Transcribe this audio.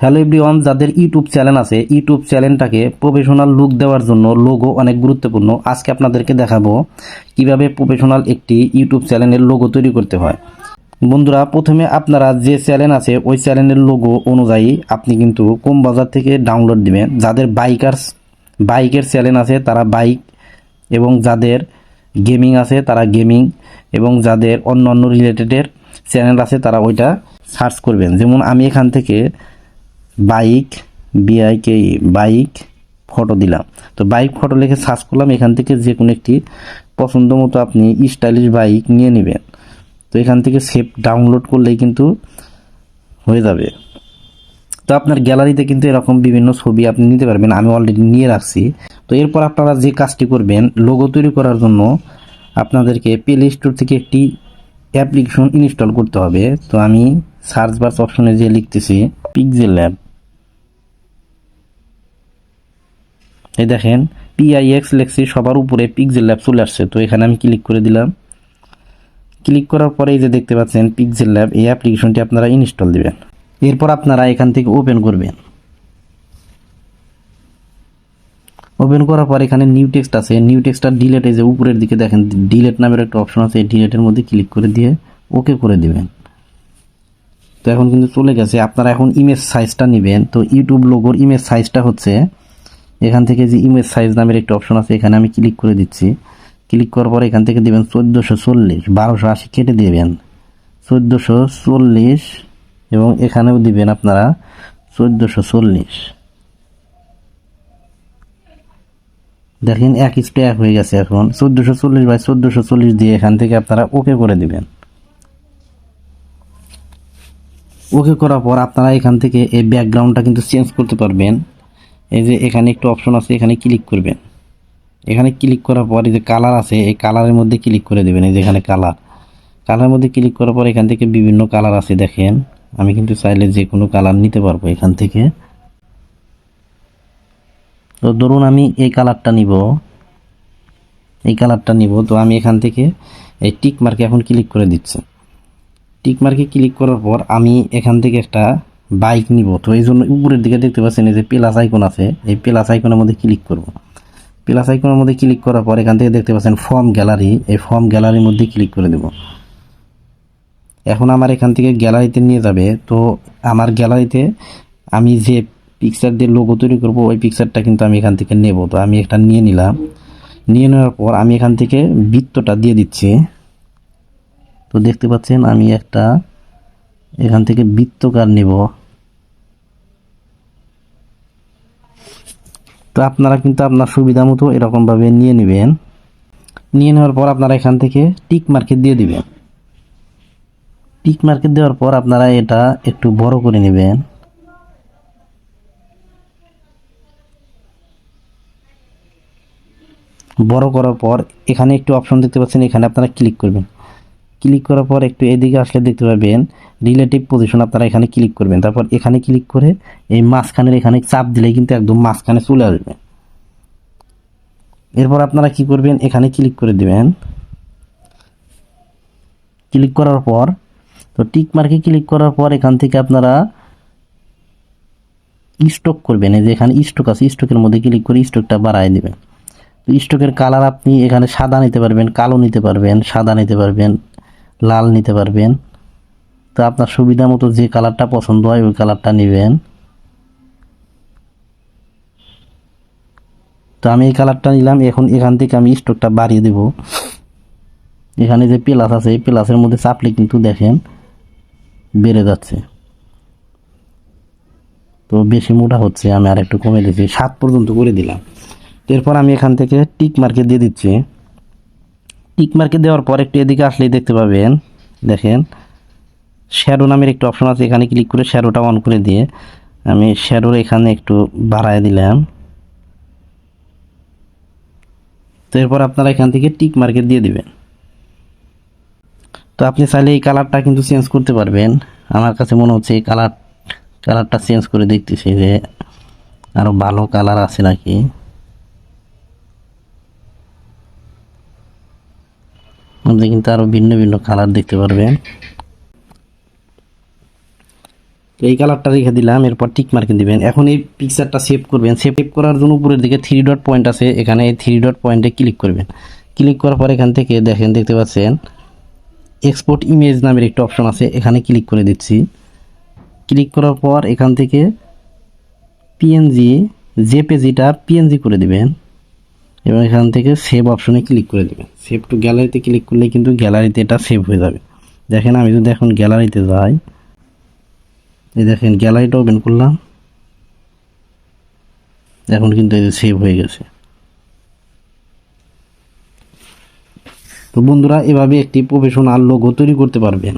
Hello everyone যাদের YouTube channel আছে YouTube চ্যানেলটাকে প্রফেশনাল লুক দেওয়ার জন্য লোগো অনেক গুরুত্বপূর্ণ। আজকে আপনাদেরকে দেখাবো কীভাবে প্রফেশনাল একটি ইউটিউব চ্যানেলের লোগো তৈরি করতে হয়। বন্ধুরা, প্রথমে আপনারা যে চ্যানেল আছে, ওই চ্যানেলের লোগো অনুযায়ী আপনি কিন্তু কম বাজার থেকে ডাউনলোড দিবেন। যাদের বাইকার্স বাইকের চ্যানেল আছে, তারা বাইক এবং যাদের গেমিং আছে, তারা গেমিং এবং যাদের অন্য অন্য রিলেটেডের চ্যানেল আছে, তারা ওইটা সার্চ করবেন। যেমন আমি এখান থেকে বাইক বিআইকে বাইক ফটো দিলাম। তো বাইক ফটো লিখে সার্চ করলাম, এখান থেকে যে কোনো একটি পছন্দ মতো আপনি স্টাইলিশ বাইক নিয়ে নেবেন। তো এখান থেকে সেভ ডাউনলোড করলেই কিন্তু হয়ে যাবে। তো আপনার গ্যালারিতে কিন্তু এরকম বিভিন্ন ছবি আপনি নিতে পারবেন, আমি অলরেডি নিয়ে রাখছি। তো এরপর আপনারা যে কাজটি করবেন লোগো তৈরি করার জন্য আপনাদেরকে প্লে স্টোর থেকে একটি অ্যাপ্লিকেশন ইনস্টল করতে হবে। তো আমি সার্চ বার্স অপশনে যে লিখতেছি পিকজেল ল্যাব এই দেখেন পিআইএক্স লেখছি, সবার উপরে পিকজেল ল্যাব চলে আসছে। তো এখানে আমি ক্লিক করে দিলাম। ক্লিক করার পরে এই যে দেখতে পাচ্ছেন পিকজেল ল্যাব এই অ্যাপ্লিকেশনটি আপনারা ইনস্টল দিবেন। এরপর আপনারা এখান থেকে ওপেন করবেন। ওপেন করার পর এখানে নিউ টেক্সট আছে। নিউ টেক্সটটা ডিলেট এই যে উপরের দিকে দেখেন ডিলেট নামের একটা অপশন আছে। এই ডিলেটের মধ্যে ক্লিক করে দিয়ে ওকে করে দিবেন। তো এখন কিন্তু চলে গেছে। আপনারা এখন ইমেজ সাইজটা নেবেন। তো ইউটিউব লোগোর ইমেজ সাইজটা হচ্ছে এখান থেকে যে ইমেজ সাইজ নামের একটা অপশন আছে, এখানে আমি ক্লিক করে দিচ্ছি। ক্লিক করার পর এখান থেকে দেবেন চোদ্দোশো চল্লিশ, বারোশো আশি কেটে দেবেন। চোদ্দোশো চল্লিশ এবং এখানেও দিবেন আপনারা চোদ্দোশো চল্লিশ। দেখেন এক এক হয়ে গেছে এখন। চোদ্দোশো চল্লিশ বাই চোদ্দোশো চল্লিশ দিয়ে এখান থেকে আপনারা ওকে করে দিবেন। ওকে করার পর আপনারা এখান থেকে এই ব্যাকগ্রাউন্ডটা কিন্তু চেঞ্জ করতে পারবেন। এই যে এখানে একটু অপশন আছে, এখানে ক্লিক করবেন। এখানে ক্লিক করার পর এই যে কালার আছে, এই কালারের মধ্যে ক্লিক করে দেবেন, এই যে এখানে কালার কালারের মধ্যে ক্লিক করার পর এখান থেকে বিভিন্ন কালার আছে, দেখেন। আমি কিন্তু চাইলে যে কোনো কালার নিতে পারব এখান থেকে। তো ধরুন আমি এই কালারটা নিব। এই কালারটা নিব, তো আমি এখান থেকে এই টিক মার্কে এখন ক্লিক করে দিচ্ছি। টিক মার্কে ক্লিক করার পর আমি এখান থেকে একটা বাইক নিব। তো এই জন্য উপরের দিকে দেখতে পাচ্ছেন, এই যে প্লাস আইকন আছে, এই প্লাস আইকনের মধ্যে ক্লিক করব। প্লাস আইকনের মধ্যে ক্লিক করার পর এখান থেকে দেখতে পাচ্ছেন ফর্ম গ্যালারি এই ফর্ম গ্যালারির মধ্যে ক্লিক করে দেব। এখন আমার এখান থেকে গ্যালারিতে নিয়ে যাবে। তো আমার গ্যালারিতে আমি যে পিকচার দিয়ে লোগো তৈরি করব, ওই পিকচারটা কিন্তু আমি এখান থেকে নেব। তো আমি একটা নিয়ে নিলাম। নিয়ে নেওয়ার পর আমি এখান থেকে বৃত্তটা দিয়ে দিচ্ছি। তো দেখতে পাচ্ছেন আমি একটা এখান থেকে বৃত্তকার নেব। তো আপনারা কিন্তু আপনার সুবিধা মতো এরকমভাবে নিয়ে নেবেন। নিয়ে নেওয়ার পর আপনারা এখান থেকে টিক মার্কেট দিয়ে দিবেন। টিক মার্কেট দেওয়ার পর আপনারা এটা একটু বড় করে নেবেন। বড় করার পর এখানে একটু অপশন দেখতে পাচ্ছেন, এখানে আপনারা ক্লিক করবেন। ক্লিক করার পর একটু এদিকে আসলে দেখতে পাবেন রিলেটিভ পজিশন আপনারা এখানে ক্লিক করবেন। তারপর এখানে ক্লিক করে এই মাঝখানের এখানে চাপ দিলে কিন্তু একদম মাঝখানে চলে আসবে। এরপর আপনারা কি করবেন? এখানে ক্লিক করে দিবেন। ক্লিক করার পর, তো টিক মার্কে ক্লিক করার পর এখান থেকে আপনারা স্টক করবেন। এই যে এখানে স্টক আছে স্টকের মধ্যে ক্লিক করে স্টকটা বাড়ায় দিবেন। স্টকের কালার আপনি এখানে সাদা নিতে পারবেন, কালো নিতে পারবেন, সাদা নিতে পারবেন। লাল নিতে পারবেন। তো আপনার সুবিধা মতো যে কালারটা পছন্দ হয়, ওই কালারটা নেবেন। তো আমি এই কালারটা নিলাম। এখন এখান থেকে আমি স্টকটা বাড়িয়ে দেব। এখানে যে প্লাস আছে, এই প্লাসের মধ্যে চাপলে কিন্তু দেখেন বেড়ে যাচ্ছে। তো বেশি মোটা হচ্ছে, আমি আর একটু কমে দিচ্ছি সাত পর্যন্ত করে দিলাম। এরপর আমি এখান থেকে টিক মার্কে দিয়ে দিচ্ছি। টিক মার্কে দেওয়ার পর একটু এদিকে আসলেই দেখতে পাবেন। দেখেন শ্যাডো নামের একটু অপশন আছে, এখানে ক্লিক করে শ্যাডোটা অন করে দিয়ে আমি শ্যাডোর এখানে একটু বাড়ায় দিলাম। তো এরপর আপনারা এখান থেকে টিক মার্কে দিয়ে দিবেন। তো আপনি চাইলে এই কালারটা কিন্তু চেঞ্জ করতে পারবেন। আমার কাছে মনে হচ্ছে এই কালার কালারটা চেঞ্জ করে দেখতেছি যে আরও ভালো কালার আছে নাকি। মধ্যে কিন্তু আরও ভিন্ন ভিন্ন কালার দেখতে পারবেন। এই কালারটা রেখে দিলাম, এরপর টিক মার্কে দিবেন। এখন এই পিকচারটা সেভ করবেন। সেভ করার জন্য উপরের দিকে থ্রি ডট পয়েন্ট আছে, এখানে এই থ্রি ডট পয়েন্টে ক্লিক করবেন। ক্লিক করার পর এখান থেকে দেখেন, দেখতে পাচ্ছেন এক্সপোর্ট ইমেজ নামের একটা অপশন আছে, এখানে ক্লিক করে দিচ্ছি। ক্লিক করার পর এখান থেকে পিএনজি জেপিজিটা পিএনজি করে দিবেন। এবং এখান থেকে সেভ অপশনে ক্লিক করে দেবেন। সেভ টু গ্যালারিতে ক্লিক করলে কিন্তু গ্যালারিতে এটা সেভ হয়ে যাবে। দেখেন আমি যদি এখন গ্যালারিতে যাই, এই দেখেন গ্যালারিটা ওপেন করলাম। এখন কিন্তু এই সেভ হয়ে গেছে। তো বন্ধুরা, এভাবে একটি প্রফেশনাল লোগো তৈরি করতে পারবেন।